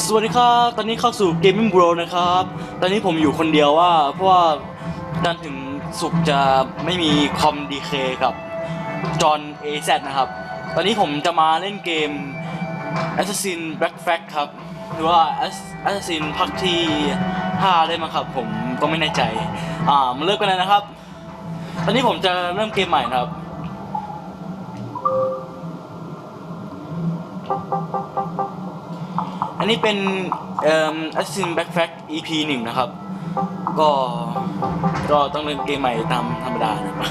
สวัสดีครับ ตอนนี้เข้าสู่ Gaming Bro นะครับ ตอนนี้ผมอยู่คนเดียวว่า เพราะว่าจันทร์ถึงสุกจะไม่มีคอมดีเคกับจอห์น AZ นะครับ ตอนนี้ผมจะมาเล่นเกม Assassin Black Flag ครับ หรือว่า Assassin ภาคที่ 5 ได้มั้งครับ ผมก็ไม่แน่ใจ อ่า มาเริ่มกันเลยนะครับ ตอนนี้ผมจะเริ่มเกมใหม่นะครับ อันนี้เป็นเอ่อ Assassin Backpack EP หนึ่งนะครับ ก็ก็ต้องเล่นเกมใหม่ตามธรรมดานะครับ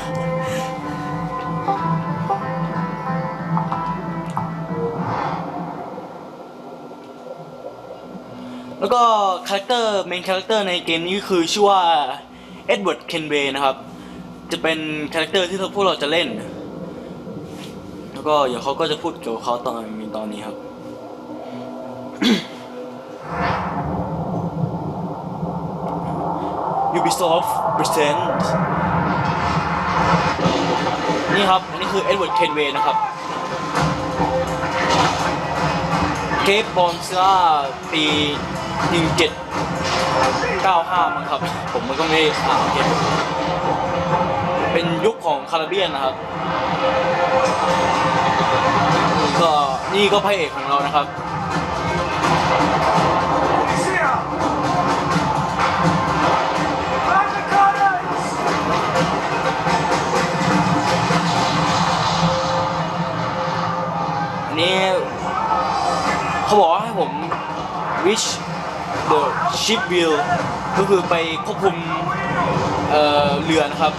แล้วก็คาแรคเตอร์เมนคาแรคเตอร์ในเกมนี้คือชื่อว่าเอ็ดเวิร์ดเคนเบนะครับ จะเป็นคาแรคเตอร์ที่พวกเราจะเล่น แล้วก็เดี๋ยวเขาก็จะพูดเกี่ยวกับเขาตอนมีตอนนี้ครับ Ubisoft Present นี่ครับ อันนี้คือ Edward Kenway นเวนนะครับ เกฟบอลซ่าปี 1795 มั้งครับ ผมมันก็ไม่อ่าโอเคเป็นยุคของคาราเบียนนะครับ ก็นี่ก็พระเอกของเรานะครับ นี้เขาบอกให้ผม reach the ship wheel ก็คือไปควบคุมเอ่อเรือนะครับ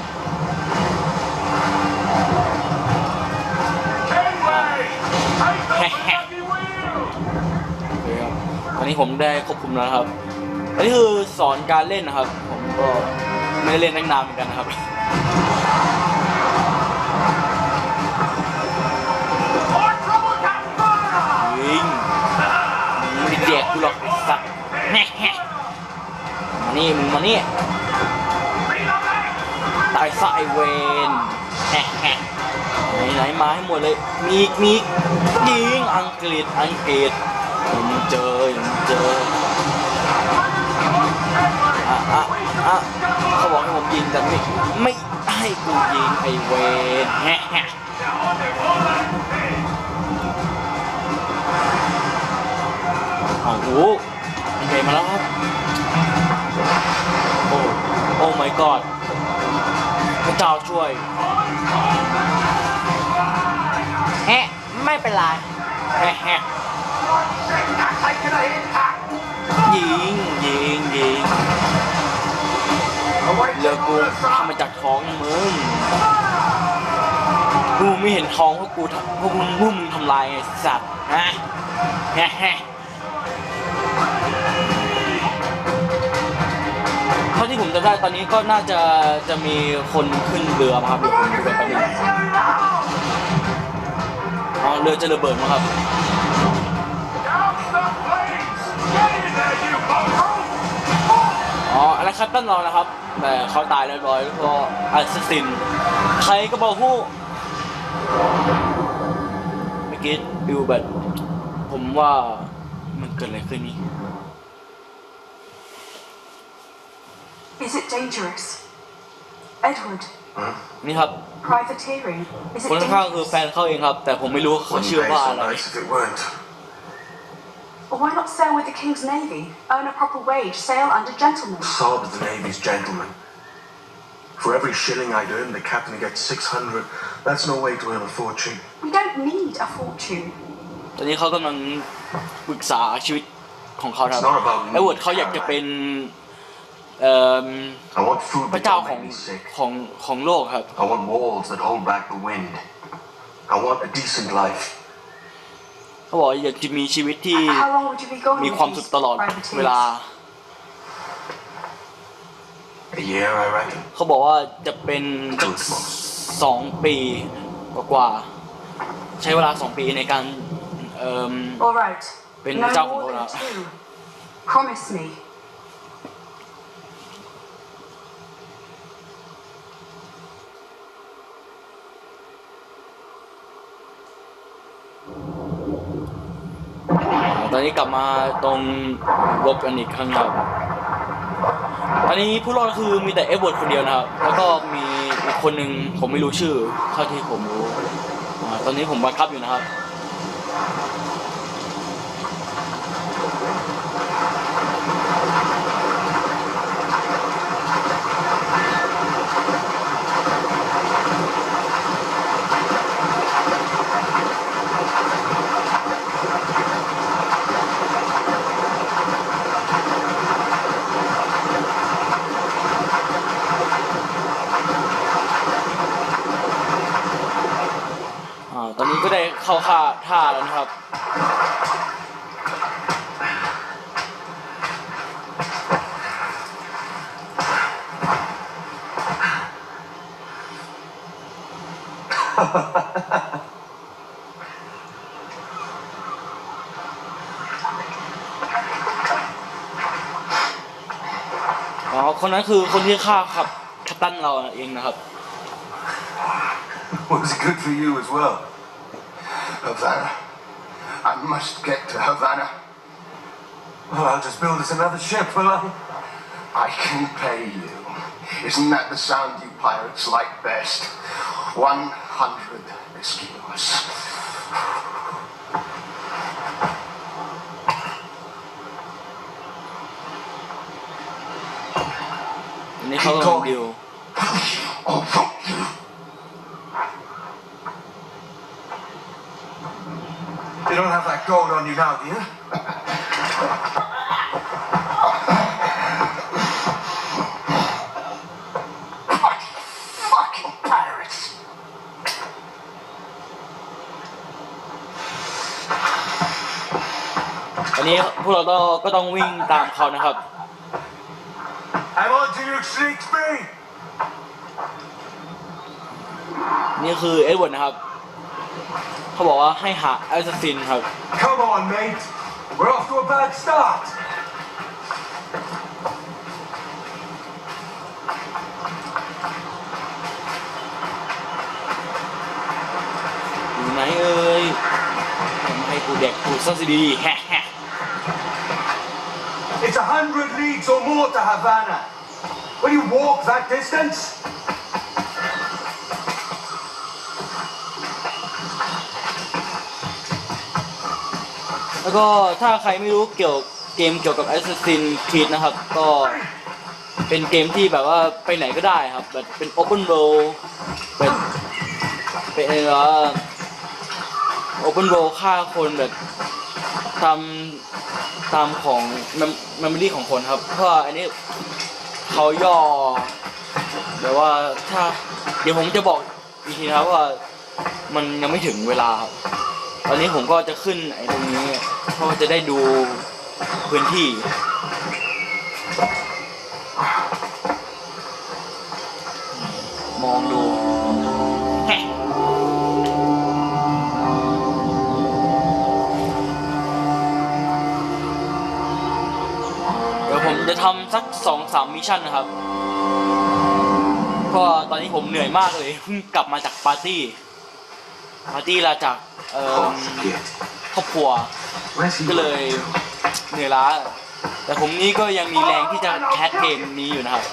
อนนี้ผมได้ควบคุมแล้วนะครับ อันนี้คือสอนการเล่นนะครับ ผมก็ไม่ได้เล่นตั้งนานเหมือนกันนะครับยิงมึงไม่แจกกูหรอกไอ้สัตว์แน่มานี่มึงมานี่ตายซะไอเวนแน่ไหนไหนมาให้หมดเลย มีอีกมีอีกยิงอังกฤษอังกฤษยัง เจอเจออะอะอะเขาบอกให้ผมยิงแต่ไม่ไม่ให้กูยิงไอเวนแฮะโอ้โหมันใหญ่มาแล้วครับ โอ้ โอ้ my god พระเจ้าช่วยแฮะไม่เป็นไรแฮะ ยิงยิงยิงเรือกูทำมาจากท้องมึงกูไม่เห็นท้องพวกกูทำพวกมึงพวกมึงทำลายไงสัตว์ฮะแฮะแฮะเท่าที่ผมจำได้ตอนนี้ก็น่าจะจะมีคนขึ้นเรือมาครับเดี๋ยวผมดูไปแป๊บนึงอ๋อเรือจะระเบิดมาครับ อ๋ออันนั้นคัตตันรอนนะครับ แต่เขาตายเรียบร้อยแล้วก็อัสซินใครก็บอกฮู้เมื่อกี้ดูแบบผมว่ามันเกิดอะไรขึ้นนี่ Is it dangerous? Edward, นี่ครับ privateering. Is it คนข้างๆคือ dangerous? แฟนเขาเองครับ แต่ผมไม่รู้เขา Wouldn't ชื่อ pay ว่า so อะไร nice if it weren't. Or why not sail with the King's Navy? Earn a proper wage, sail under gentlemen. Sod the Navy's gentleman. For every shilling I'd earn, the captain gets 600. That's no way to earn a fortune. We don't need a fortune. ตอนนี้เขากำลังปรึกษาชีวิตของเขาครับ It's not about me, เอเวิร์ดเขาอยากจะเป็นเอ่อ I want food พระ that เจ้า don't ของ make me sick. ของของโลกครับ I want walls that hold back the wind. I want a decent life. เขาบอกอยากจะมีชีวิตที่ How long would you be going มี with ความ these สุขตลอด privateers? เวลา A year, I reckon. เขาบอกว่าจะเป็นสองปีกว่าๆใช้เวลาสองปีในการเอ่อ All right. Bên no trong more của than nó. two. Promise me. อนอนนี้กลับมาตรงรบกันอีกครั้งครับตอนนี้ผู้รอดคือมีแต่เอฟเวิร์ดคนเดียวนะครับ แล้วก็มีอีกคนหนึ่งผมไม่รู้ชื่อเท่าที่ผมรู้ตอนนี้ผมบังคับอยู่นะครับ ก็ได้เข้าค่าท่าแล้วนะครับ อ๋อ คนนั้นคือคนที่ฆ่าครับคัปตันเราเองนะครับ What's good for you as well? Havana. I must get to Havana. Well, I'll just build us another ship, will I? I can pay you. Isn't that the sound you pirates like best? One hundred escudos. อั don't have that gold on you now, do you? fucking pirates! อันนี้พวกเราต้องก็ต้องวิ่งตามเขานะครับ I'm on to you, Shakespeare! นี่คือเอ็ดเวิร์ดนะครับ เขาบอกว่าให้หาแอสซัสซินครับ Come on, mate. We're off to a bad start. อยู่ไหนเอ่ยทำให้กูเด็กกูซัสดีๆแฮะแฮะ It's a hundred leagues or more to Havana. Will you walk that distance? แล้วก็ถ้าใครไม่รู้เกี่ยวเกมเกี่ยวกับ Assassin Creed นะครับ ก็เป็นเกมที่แบบว่าไปไหนก็ได้ครับแบบเป็น Open World เป็นเป็นอะไรวะ Open World ฆ่าคนแบบตามตามของ Memory ของคนครับ เพราะว่าอันนี้เขาย่อแบบว่าถ้าเดี๋ยวผมจะบอกอีกทีนะครับว่ามันยังไม่ถึงเวลาครับ ตอนนี้ผมก็จะขึ้นไอ้ตรงนี้เพราะว่าจะได้ดูพื้นที่ มองดูแฮะเดี๋ยวผมจะทำสักสองสามมิชชั่นนะครับเพราะตอนนี้ผมเหนื่อยมากเลยเพิ่งกลับมาจากปาร์ตี้ ปาร์ตี้ลาจากเอ่อ Oh, forget. ครอบครัว Where's he ก็เลยเหนื่อยล้า แต่ผมนี่ก็ยังมีแรงที่จะแคสเกมนี้อยู่นะครับ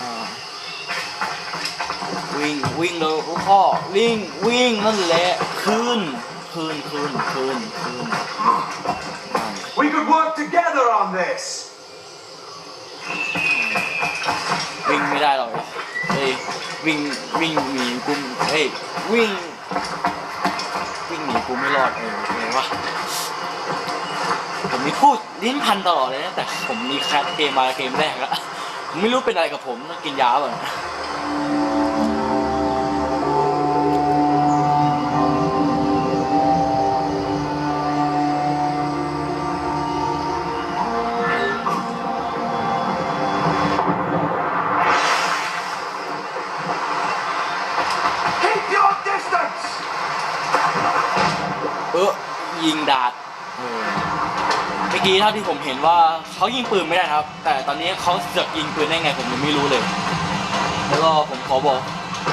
อ่าวิ่งวิ่งเลยโอ้พ่อวิ่งวิ่งนั่นแหละขึ้นขึ้นขึ้นขึ้นขึ้น We could work together on this. วิ่งไม่ได้หรอก เอ้ยวิ่งวิ่งหนีกูเอ้ยวิ่ง วิ่งหนีกูไม่รอดเออไงวะผมนี่พูดลิ้นพันตลอดเลยนะแต่ผมมีแคสเกมมาเกมแรกอะผมไม่รู้เป็นอะไรกับผมต้องกินยาเปล่ ท่าที่ผมเห็นว่าเขายิงปืนไม่ได้ครับ แต่ตอนนี้เขาเสือกยิงปืนได้ไงผมยังไม่รู้เลย แล้วก็ผมขอบอก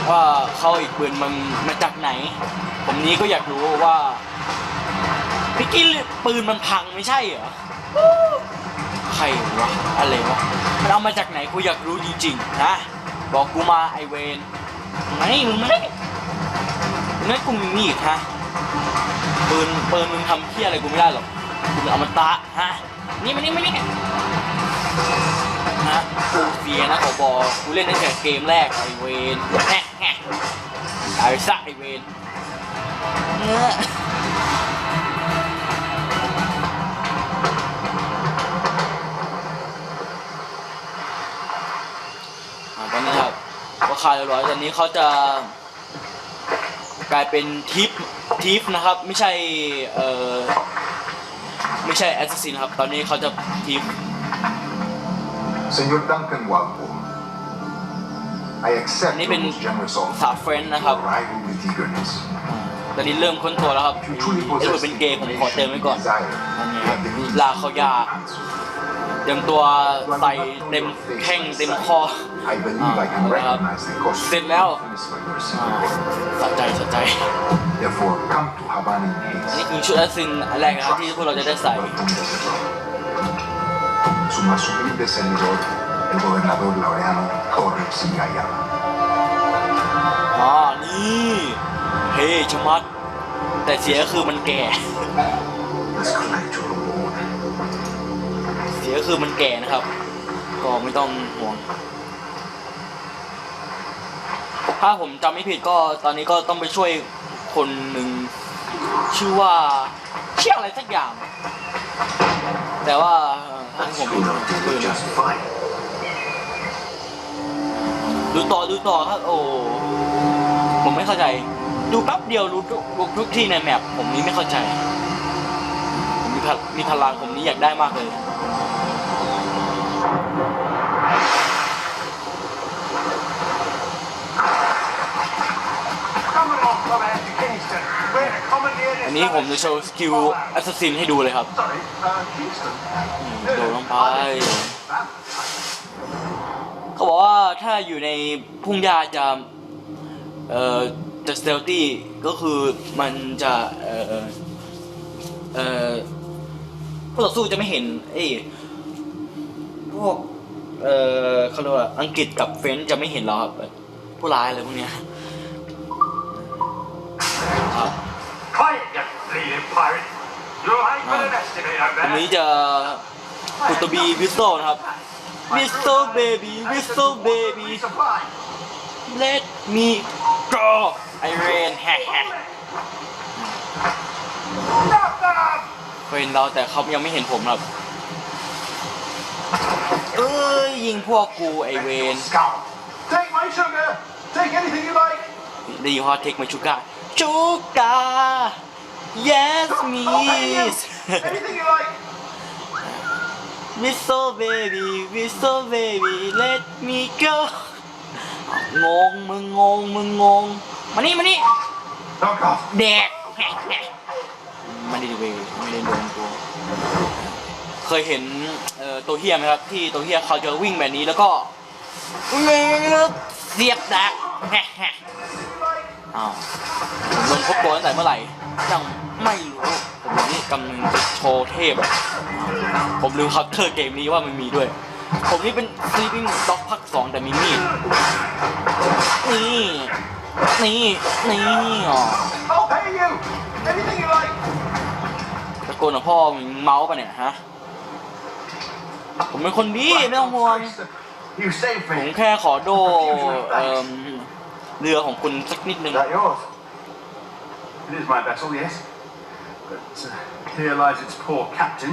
ว่าเขาอีกปืนมันมาจากไหน ผมนี้ก็อยากรู้ว่าพี่กี้ปืนมันพังไม่ใช่เหรอใครวะอะไรวะมันเอามาจากไหนกูอยากรู้จริงๆนะบอกกูมาไอเวนไหนมึงไม่มึงไม่กูมีมีดฮะปืนปืนมึงทำเที่ยอะไรกูไม่ได้หรอก กูเป็นอมตะฮะ นี่มานี่มานี่ฮะกูเสียนะขอบอกกูเล่นตั้งแต่เกมแรกไอเวนแฮะแฮะไอซะไอเวนเนื้อตอนนี้ครับก็คายเรียบร้อยตอนนี้เขาจะกลายเป็นทิปทิปนะครับ ไม่ใช่ เอ่อ ไม่ใช่แอสซัสซินครับ ตอนนี้เขาจะทิป Señor Duncan Walpo, I accept Ni your ben- most generous สา offer. เฟรนด์นะครับ Arrival with eagerness. ตอนนี้เริ่มค้นตัวแล้วครับ If you truly เอ็ดเวิร์ possess ดเป็น the เกย์ผมขอเติมไว้ก่อน desire, Ano you yan? have the means La to Khoya. answer. เต รียมตัวใส่เต็มแข้งเต็มคอ I believe I can Ah, recognize the costume Sit now. infamous by your อ่า secret. สะใจสะใจ Therefore, come to Havana in นี่ haste. คือชุดแอสซินอันแรกนะครับที่พวกเราจะได้ใส่ Su más humilde servidor, el gobernador Laureano Torres y Ayala. อ๋อนี่เฮ้ชะมัด แต่เสียคือมันแก่ สียคือมันแก่นะครับ ก็ไม่ต้องห่วง ถ้าผมจำไม่ผิดก็ตอนนี้ก็ต้องไปช่วยคนหนึ่งชื่อว่าเชื่ออะไรสักอย่าง แต่ว่าเอ่าที่ผมปืนดูต่อดูต่อครับโอ้ผมไม่เข้าใจ ดูแป๊บเดียวรู้ทุกรู้ทุกที่ในแมปผมนี้ไม่เข้าใจ ผมมีพมีพลังผมนี้อยากได้มากเลย นนี้ผมจะโชว์สกิลแอสซัสซินให้ดูเลยครับโดดลงไปเขาบอกว่าถ้าอยู่ในพุ่งหญ้าจะเอ่อจะสเตลตี้ก็คือมันจะเอ่อเอ่อผู้ต่อสู้จะไม่เห็นเอ้พวกเอ่อเขาเรียกว่าอังกฤษกับเฟรนช์จะไม่เห็นเราครับผู้ร้ายอะไรพวกเนี้ย วันนี้จะปุตบีวิสโซนะครับวิสโซเบบี้วิสโซเบบี้ let me go ไอเรนแฮเขาเห็นเราแต่เขายังไม่เห็นผมครับเอ้ยยิงพวกกูไอเวนดีฮอตเทคมาชูกาชูกา yes me anything you like. miss so baby miss so baby let me go งงมึงงงมึงงงมานี่มานี่ Knock off. แดกไม่ได้เวไม่ได้โดนตัวเคยเห็นเอ่อตัวเฮียไหมครับ ที่ตัวเฮียเขาจะวิ่งแบบนี้แล้วก็เสียบดักอ้าวผมโดนพบตัวตั้งแต่เมื่อไหร่ยังไม่รู้ ผมนี่กำลังจะโชว์เทพ ผมลืมคัพเตอร์เกมนี้ว่ามันมีด้วย ผมนี่เป็น Sleeping Dog ภาคสองแต่มีมีดนี่นี่นี่อ๋อ like. ตะโกนกับพ่อมึงเมาส์ปะเนี่ยฮะ ผมเป็นคนดีไม่ต้องห่วงผมแค่ขอโดเอ่มเรือของคุณสักนิดนึง Is that yours? It is my vessel, yes. But uh, here lies its poor captain,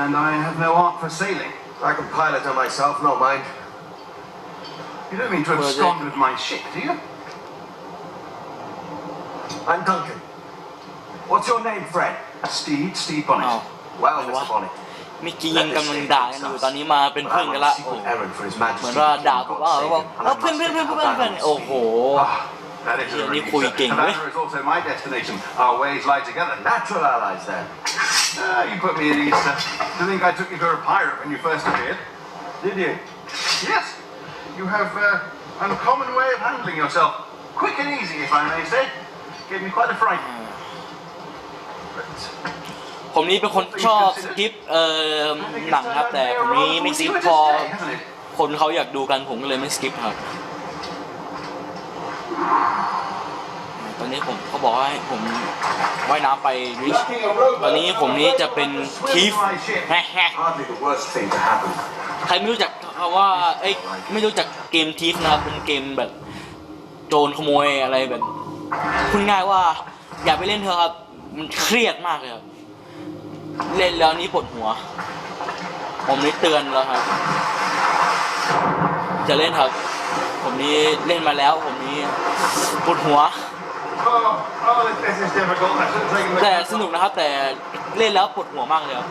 and I have no art for sailing. I can pilot her myself, no mind. You don't mean to Well, abscond then- with my ship, do you? I'm Duncan. What's your name, friend? Steed, Steed Bonnet. อ้าว Well, Wait, Mr. what? Bonnet. เมื่อกี้ยังกำลังด่ากันอยู่ ตอนนี้มาเป็น But เพื่อน I'm กัน on ละ a โอ้ secret errand for His เหมือน Majesty. ว่าด่าผม God ว่า save ว่า him, and เออ I เพื่อน must เพื่อนเพื่อน get เพื่อน Havana เพื่อน safe. โอ้โห Ah, that is a Yeah, relief. you call your king, Havana eh? is also my destination. Our ways lie together. Natural allies, then. Ah, you put me at ease, sir. To think I took you for a pirate when you first appeared. Did you? Yes. You have uh, uncommon way of handling yourself. Quick and easy, if I may say. Gave me quite a fright. But ผมนี้เป็นคนชอบสกิปเอ่อหนังครับ แต่ผมนี้ไม่สกิปพอคนเขาอยากดูกันผมก็เลยไม่สกิปครับ ตอนนี้ผมเขาบอกว่าให้ผมว่ายน้ำไปริชตอนนี้ผมนี้จะเป็นทีฟแฮะ Hardly the worst thing to happen. ใครไม่รู้จักคำว่าเอ้ยไม่รู้จักเกมทีฟนะครับเป็นเกมแบบโจรขโมยอะไรแบบพูดง่ายว่าอย่าไปเล่นเถอะครับ มันเครียดมากเลยครับ เล่นแล้วนี้ปวดหัว ผมนี่เตือนแล้วครับ จะเล่นครับ ผมนี้เล่นมาแล้วผมนี้ ปวดหัว แต่สนุกนะครับแต่เล่นแล้วปวดหัวมากเลยครับ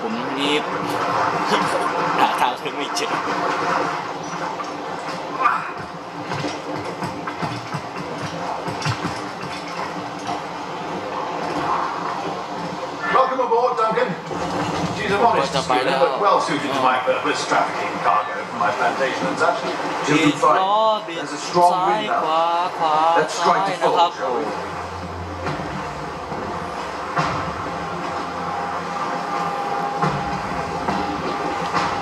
ผมนี่หาทางขึ้นไม่เจอ She's a modest What's up, I schooner, know. but well suited to my purpose, trafficking cargo from my plantation and such. บิด You'll be fine. ล้อบิด There's a strong ซ้าย wind ข now. วาขวา Let's ซ้าย strike to นะครับ fall, shall we?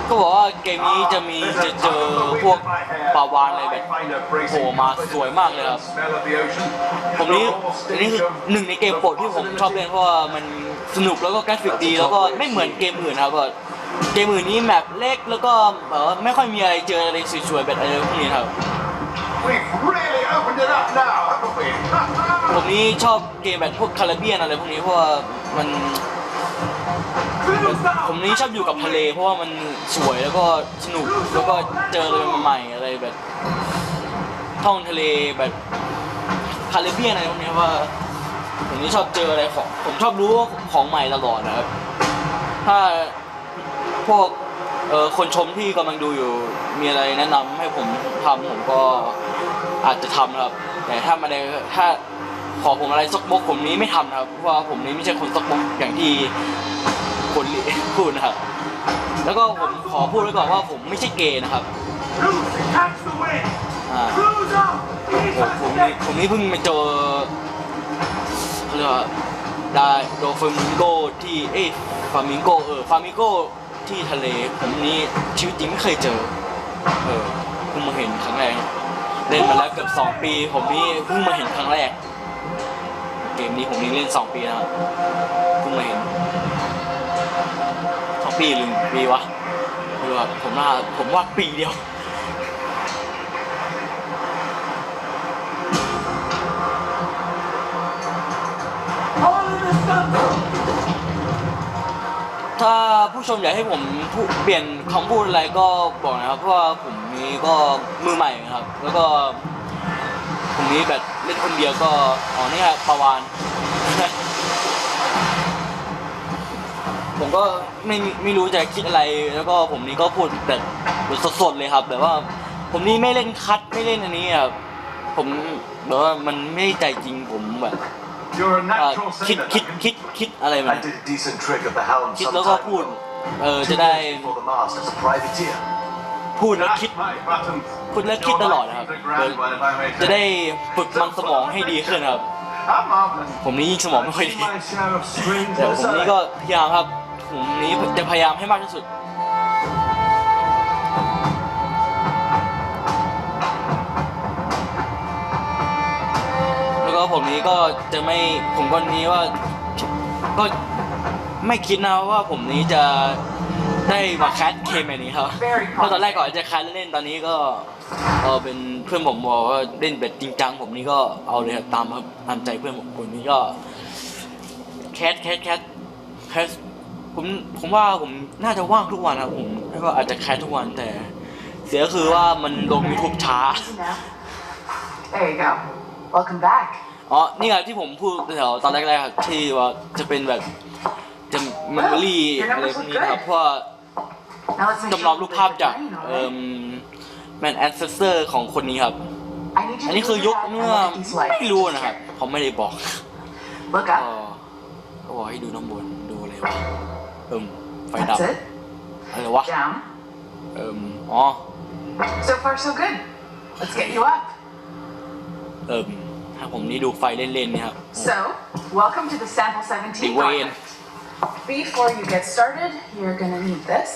ก็บอกว่าเกมนี้จะมีจะเจอพวกปลาวานอะไรแบบโผล่มาสวยมากเลยครับ Smell of the ocean. ผมนี้อันนี้คือหนึ่งในเกมโปรดที่ผมชอบเล่นเพราะว่ามันสนุกแล้วก็กราฟิกดี แล้วก็ไม่เหมือนเกมอื่นครับว่าเกมอื่นนี้แมปเล็กแล้วก็แบบว่าไม่ค่อยมีอะไรเจออะไรสวยๆแบบอะไรพวกนี้ครับ We've really opened it up now, haven't we? ผมนี้ชอบเกมแบบพวกคาราเบียนอะไรพวกนี้เพราะว่ามัน ผมนี้ชอบอยู่กับทะเล เพราะว่ามันสวยแล้วก็สนุกแล้วก็เจออะไรใหม่ๆอะไรแบบ ท่องทะเลแบบคาริเบียนอะไรพวกนี้ว่า ผมนี่ชอบเจออะไรของผมชอบรู้ว่าของใหม่ตลอดนะครับ ถ้าพวกเออคนชมที่กำลังดูอยู่มีอะไรแนะนำให้ผมทำผมก็อาจจะทำครับ แต่ถ้ามาในถ้าขอผมอะไรซกมกผมนี้ไม่ทำนะครับเพราะว่าผมนี้ไม่ใช่คนซกมกอย่างที่ คนพูดนะครับ แล้วก็ผมขอพูดไว้ก่อนว่าผมไม่ใช่เกย์นะครับผมผมนี่ผมนี่เพิ่งมาเจอเขาเรียกว่าได้โดฟามิงโกที่เอ้ฟามิงโกเออฟามิงโกที่ทะเล ผมนี่ชีวิตจริงไม่เคยเจอ เออเพิ่งมาเห็นครั้งแรกเล่นมาแล้วเกือบสองปี ผมนี่เพิ่งมาเห็นครั้งแรก เกมนี้ผมนี่เล่นสองปีนะค ปีหรือหนึ่งปีวะไม่รู้อะผมว่าผมว่าปีเดียวถ้าผู้ชมอยากให้ผมเปลี่ยนคำพูดอะไรก็บอกนะครับ เพราะว่าผมนี้ก็มือใหม่ครับ แล้วก็ผมนี้แบบเล่นคนเดียวก็อ๋อนี่ครับประวาน ผมก็ไม่ไม่รู้จะคิดอะไร แล้วก็ผมนี้ก็พูดแบบสดๆเลยครับแบบว่า ผมนี่ไม่เล่นคัดไม่เล่นอันนี้ครับผมแบบว่ามันไม่ได้ใจจริงผมแบบ You're a เอ่อ natural คิด sailor. คิด Duncan. คิดคิดอะไรแบบ I นี้ did a decent trick at the helm คิด some แล้วก็ time พูด ago. เออ Two จะได้ days before the mast as a privateer. พูดแล้วคิด That's my button. พูดแล้วคิดตลอดนะครับ You're like the grand one, if I may say. จะได้ฝึกมันสมองให้ดีขึ้นครับ How marvelous. ผมนี่ยิ่งสมองไม่ค่อยดี My share of strings แต่ and ผมนี่ so- ก็พยายามครับ ผมนี้จะพยายามให้มากที่สุด แล้วก็ผมนี้ก็จะไม่ผมก็นี้ว่าก็ไม่คิดนะว่าผมนี้จะได้มาแคสเคมแบบนี้ครับเพราะตอนแรกก่อนจะแคสเล่นๆตอนนี้ก็เออเป็นเพื่อนผมบอกว่าเล่นแบบจริงจังผมนี่ก็เอาเลยครับตามครับตามใจเพื่อนผมคนนี้ก็แคสแคสแคสแคส ผมผมว่าผมน่าจะว่างทุกวันครับผมแล้วก็อาจจะแคสทุกวันแต่ เสียก็คือว่ามันลงยูทูบช้า Easy now. There you go. Welcome back. อ๋อ นี่ไงที่ผมพูดแถวตอนแรกๆครับที่ว่าจะเป็นแบบจะเมมโมรี่อะไรพวกนี้นะครับเพราะว่า Now let's make จำลองรูปภาพจาก the plane, เอ่อ alright? แมนแอนเซสเตอร์ของคนนี้ครับ I need you อัน to นี้คือ move ยุค your head เมื่ and อ look at these lights. ไม่รู้นะครับเขาไม่ได้บอก Look ก็ up. ก็บอกให้ดูน้ำบนดูอะไรวะเอิมไฟดับ That's it. อะไรวะ Down. เอิมอ๋อ So far, so good. Let's get you up. เอิมถ้าผมนี่ดูไฟเล่นๆเนี่ยครับ So, welcome to the Sample 17 Big Wayne. project. Before you get started, you're gonna need this.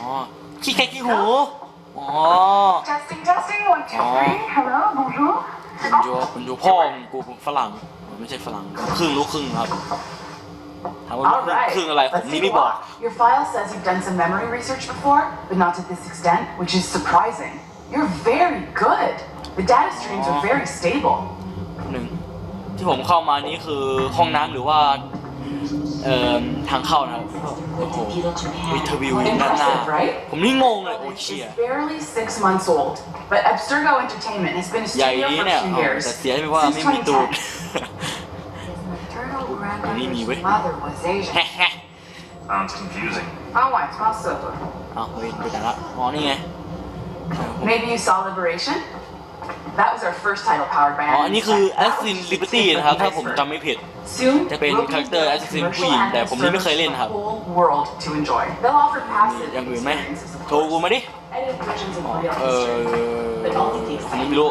อ๋อขี้แค่ขี้หูอ๋อ Testing, testing, one, two, Oh. three. Hello, bonjour. คุณโยคุณโยพ่อมึงกูเป็นฝรั่ง ไม่ใช่ฝรั่งครึ่งลูกครึ่งครับถามว่าลูก All ครึ่ง right, ครึ่งอะไรผม let's นี่ take ไม่ a บอก walk. Your file says you've done some memory research before, but not to this extent, which is surprising. You're very good. The data streams are Oh. very stable. หนึ่งที่ผมเข้ามานี่คือห้องน้ำหรือว่าเอ่อทางเข้านะครับโอ้โหวิทวิวอยู่ด้านหน้า Impressive, right? ผมนี่งงเลยโอ้ It's เชี่ย barely six months old, but Abstergo Entertainment has been a ใหญ่ studio นี้ for เนี่ย a few อ๋อ years. แต่เสียไปว่า Since ไม่มีตูด 2010. Maternal Mimi, grandmother's wait. mother was Asian. แฮะแฮะ Sounds confusing. Oh, it's not super. เอาเฮ้ยไปไหนละอ๋อนี่ไง Maybe you saw Liberation? That was our first title powered by อ๋อ อันนี้คือ That was Assassin just Liberty the tip of นะครับ the ถ้าผม iceberg. จำไม่ผิด Soon, จะเป็น we'll be character building Assassin commercial ผู้หญิงแต่ผมนี่ไม่เคยเล่น service ครับ for the whole world to enjoy. They'll offer passive อย่างอื่นไหม experiences, of โชว์กู course. มาดิ Edit versions of real เออ history. But only the ผมไม่รู้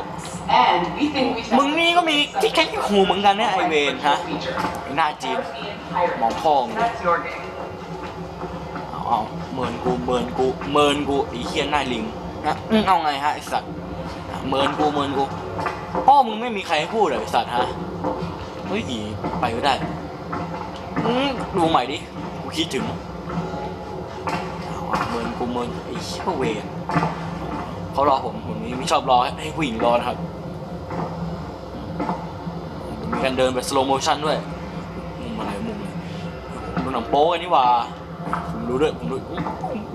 And we think we มึงนี่ก็มีที่แค่ขี้หูเหมือนกันเนี่ยไอเวนฮะ feature. ไอ้หน้าจีน Pirate. หมองพ่อง That's your game. เอาเอาเมินกูเมินกูเมินกูไอ้เฮียหน้าลิงนะอืมเอาไงฮะไอสัตว์อะเมินกูเมินกูพ่อมึงไม่มีใครให้พูดเหรอไอสัตว์ฮะเฮ้ยอีไปก็ได้อืมดูใหม่ดิกูคิดถึง เมินกูเมินไอ้เหี้ยเวนเขารอผมผมนี่ไม่ชอบรอให้ผู้หญิงรอนะครับ มีการเดินแบบสโลโมชั่นด้วยมุมอะไรมุมดูหนังโป๊กันนี่ว่าผมรู้ด้วยผมรู้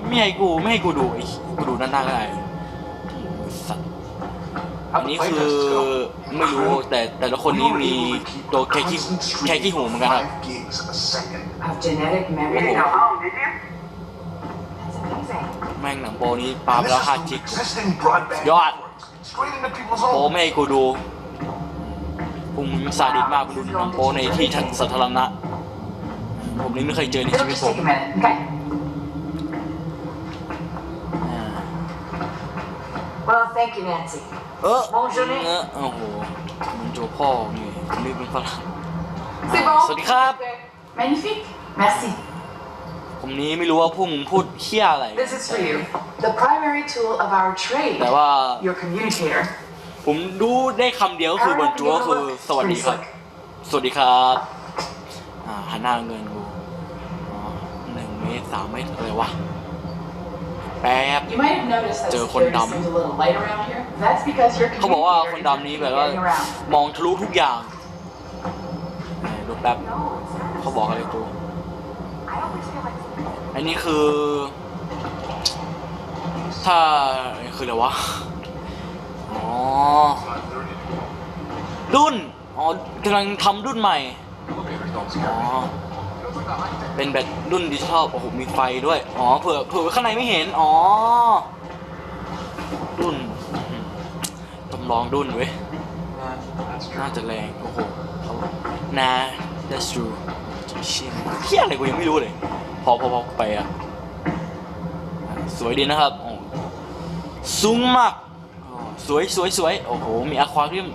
ไม่ให้กูไม่ให้กูดูไอ้กูดูด้านหน้าได้สัตว์อันนี้คือไม่รู้แต่แต่ละคนนี้มีตัวแค่ขี้แค่ขี้หูเหมือนกันครับ Five gigs a second. Of genetic memory. Oh. home, did you? That's amazing. แม่งหนังโปนี้ปาไป And แล้ว this ห้า is จิ from ก existing broadband God. networks, straight into people's โป homes. ไม่ให้กูดูพวกมึงซาดิสมากกูดูหนังโปในที่สาธารณะผมนี่ไม่เคยเจอใน It'll ชีวิต just ผม take a minute, okay? อ่า Well, thank you, Nancy. เออ Bonjour เออโอ้โหมันโจพ่อนี่ผมนี่เป็นฝรั่ง C'est อ่า bon? สวัสดีครับ Magnifique. Merci. ผมนี้ไม่รู้ว่าพวกมึงพูดเฮี้ยอะไร This is for you. The primary tool of our trade. แต่ว่า Your communicator. ผมดูได้คำเดียวก็คือบนจัวก็คือสวัสดีครับ สวัสดีครับอ่าหันหน้าเงินกูอ๋อหนึ่งเมตรสามเมตรอะไรวะแป๊บ You might have noticed that Chờ security con đầm. seems a little light around here. That's because your เขาบอกว่าคน communicator ดำนี้ is แบบว่า getting around. มองทะลุทุกอย่างไหนดูแป๊บ เขาบอกอะไรกู อันนี้คือ ถ้าคืออะไรวะ อ๋อ รุ่น อ๋อกำลังทำรุ่นใหม่ อ๋อ เป็นแบบรุ่นดิจิทัลโอ้โห มีไฟด้วย อ๋อ เผื่อ เผื่อข้างในไม่เห็น อ๋อ รุ่นจำลองรุ่นเว้ย น่าจะแรง โอ้โหเขานา that's true เชี่ยเฮียอะไรกูยังไม่รู้เลย พอพอพอไปอะ สวยดีนะครับโอ้สูงมาก สวยสวยสวยโอ้โห มีอะควาเรียม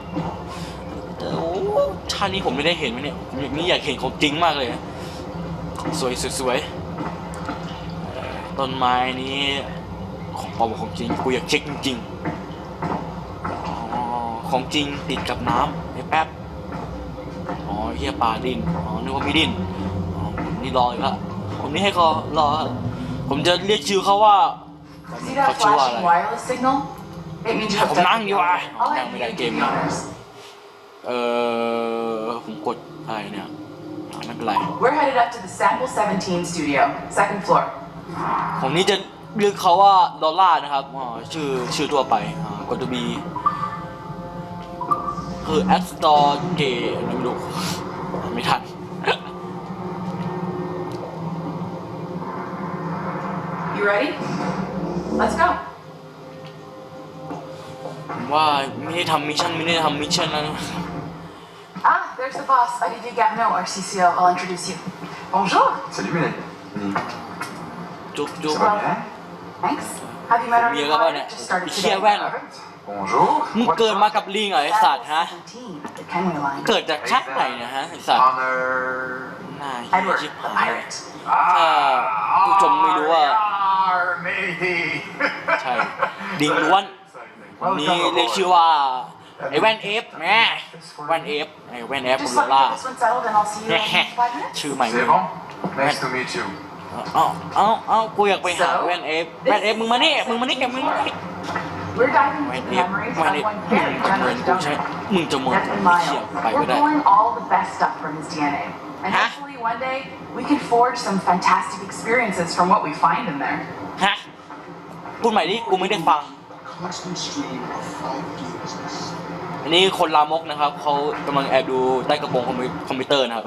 แต่โอ้ชาตินี้ผมไม่ได้เห็นไหมเนี่ยมอยากนี่อยากเห็นของจริงมากเลยสวยสวยสวยต้นไม้นี้ของปลอมของจริง กูอยากเช็คจริงๆของจริงติดกับน้ำไอ้แป๊บ อ๋อเฮียปลาดิน อ๋อนึกว่ามีดิน อ๋อนี่รออีกแล้ว ผมนี่ให้เขารอครับผมจะเรียกชื่อเขาว่า See เขา that ชื่อว่าอะไร flashing wireless signal? It means you have ผมนั่งดีกว่า I'll นั่ง let ไม่ you ได้ do เกม the นี้ honors. เออผมกดอะไรเนี่ยอ่าไม่เป็นไร We're headed up to the Sample 17 studio, second floor. ผมนี่จะเรียกเขาว่าดอลลาร์นะครับอ๋อชื่อชื่อทั่วไปอ่ากดตัวบีคือ App Store Gay ไม่รู้ไม่ทัน You ready? Let's go. ผมว่าไม่ได้ทำมิชชั่นไม่ได้ทำมิชชั่นแล้วนะ Ah, there's the boss, Olivier Garneau, our CCO. I'll introduce you. Bonjour. Salut, Minette. จุ๊บจุ๊บ Ça va bien? Thanks. Have you met our Mieux new là-bas, hire? là. Just started Ici, today. à Vannes. Bonjour. มึง What เกิดมา time? กับลิงเหรอไอสัตว์ฮะ17 at the Kenway line. เกิดจากชาติไหนนะฮะไอสัตว์ Honor. หน้าเหี้ย Edward, ชิบ the หาย pirate. ถ้าผู้ชมไม่รู้ว่า Arr, matey. ใช่ลิงล้วนวันนี้เรียกชื่อว่าไอแว่นเอฟแหมแว่นเอฟไอแว่นเอฟบุ Just ล let me ล่า get this one settled and I'll see you in five minutes. ชื่อใหม่ C'est bon? Nice to meet you. เอาเอาเอากูอยากไปหาแว่นเอฟแว่นเอฟมึงมานี่มึงมานี่แกมึงมานี่ We're diving แว่น into เอ the ฟ memories แว่น of เอฟ one มึง very จะเหมือน generous กูใช่ donor. มึงจะเหมือน That's กู been เชี่ย Miles. ไปก็ We're ได้ pulling all the best stuff from his DNA. And Huh? hopefully one day we can forge some fantastic experiences from what we find in there. ฮะพูดใหม่ดิกูไม่ได้ฟัง Constant stream of 5D business. อันนี้คนลามกนะครับเขากำลังแอบดูใต้กระโปรงคอมพิวคอมพิวเตอร์นะครับ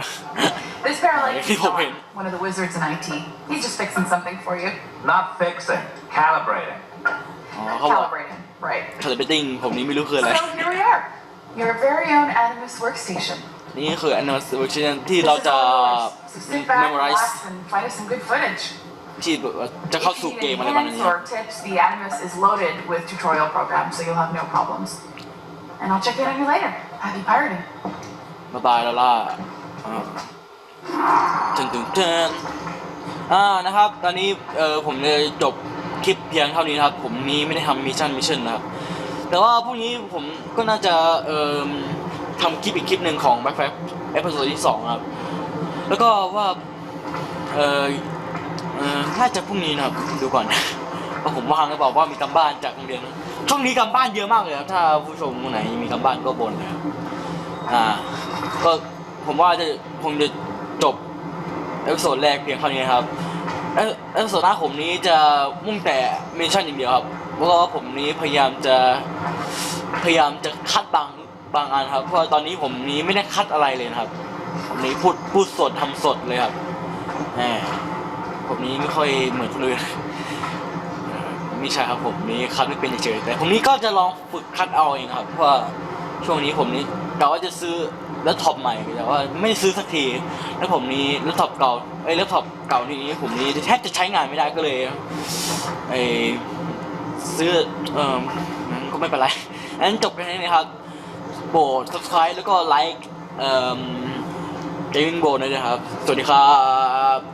This paralytic is People Don, win. one of the wizards in IT. He's just fixing something for you. Not fixing, calibrating. อ๋อเขาบอก Calibrating. Right. คาลิเบตติ้งผมนี้ไม่รู้คืออะไร So here we are. Your very own Animus workstation. นี่คืออันนั้นเวอร์ชันที่เรา This is จะ all yours. So sit back, memorize relax, and find us some good footage. ที่แบบว่าจะเข้า If สู่ you เก need มอะไร any ประมาณ hints นี้ or tips, the Animus is loaded with tutorial programs, so you'll have no problems. And I'll check in on you later. Happy pirating. บ๊ายบายแล้วล่ะอ่าตึงตึงตึงอ่านะครับ ตอนนี้เออผมจะจบคลิปเพียงเท่านี้นะครับ ผมนี้ไม่ได้ทำมิชชั่นมิชชั่นนะครับ แต่ว่าพรุ่งนี้ผมก็น่าจะเอ่อทำคลิปอีกคลิปหนึ่งของ Back Fact เอพิโซดที่สองครับ แล้วก็ว่าเออเออน่าจะพรุ่งนี้นะครับดูก่อนว่าผมว่างหรือเปล่าว่ามีกำบ้านจากโรงเรียนช่วงนี้กำบ้านเยอะมากเลยครับถ้าผู้ชมคนไหนมีกำบ้านก็บ่นนะครับอ่าก็ผมว่าจะคงจะจบเอพิโซดแรกเพียงเท่านี้นะครับเอเอพิโซดหน้าผมนี้จะมุ่งแต่เมนชั่นอย่างเดียวครับเพราะว่าผมนี้พยายามจะพยายามจะคัดบางบางอันครับ เพราะตอนนี้ผมนี้ไม่ได้คัดอะไรเลยนะครับผมนี้พูดพูดสดทำสดเลยครับแหม ผมนี้ไม่ค่อยเหมือนคนอื่นไม่ใช่ครับผมนี้คัดไม่เป็นเฉยแต่ผมนี้ก็จะลองฝึกคัดเอาเองครับเพราะว่าช่วงนี้ผมนี้กะว่าจะซื้อแล็ปท็อปใหม่แต่ว่าไม่ซื้อสักทีแล้วผมนี้แล็ปท็อปเก่าไอ้แล็ปท็อปเก่านี้ผมนี้แทบจะใช้งานไม่ได้ก็เลยไอ้ซื้อเออก็ไม่เป็นไรอันนั้นจบไปแค่นี้ครับโปรด subscribe แล้วก็ไลค์เอ่อ gaming b o ด้วยนะครับ สวัสดีครับ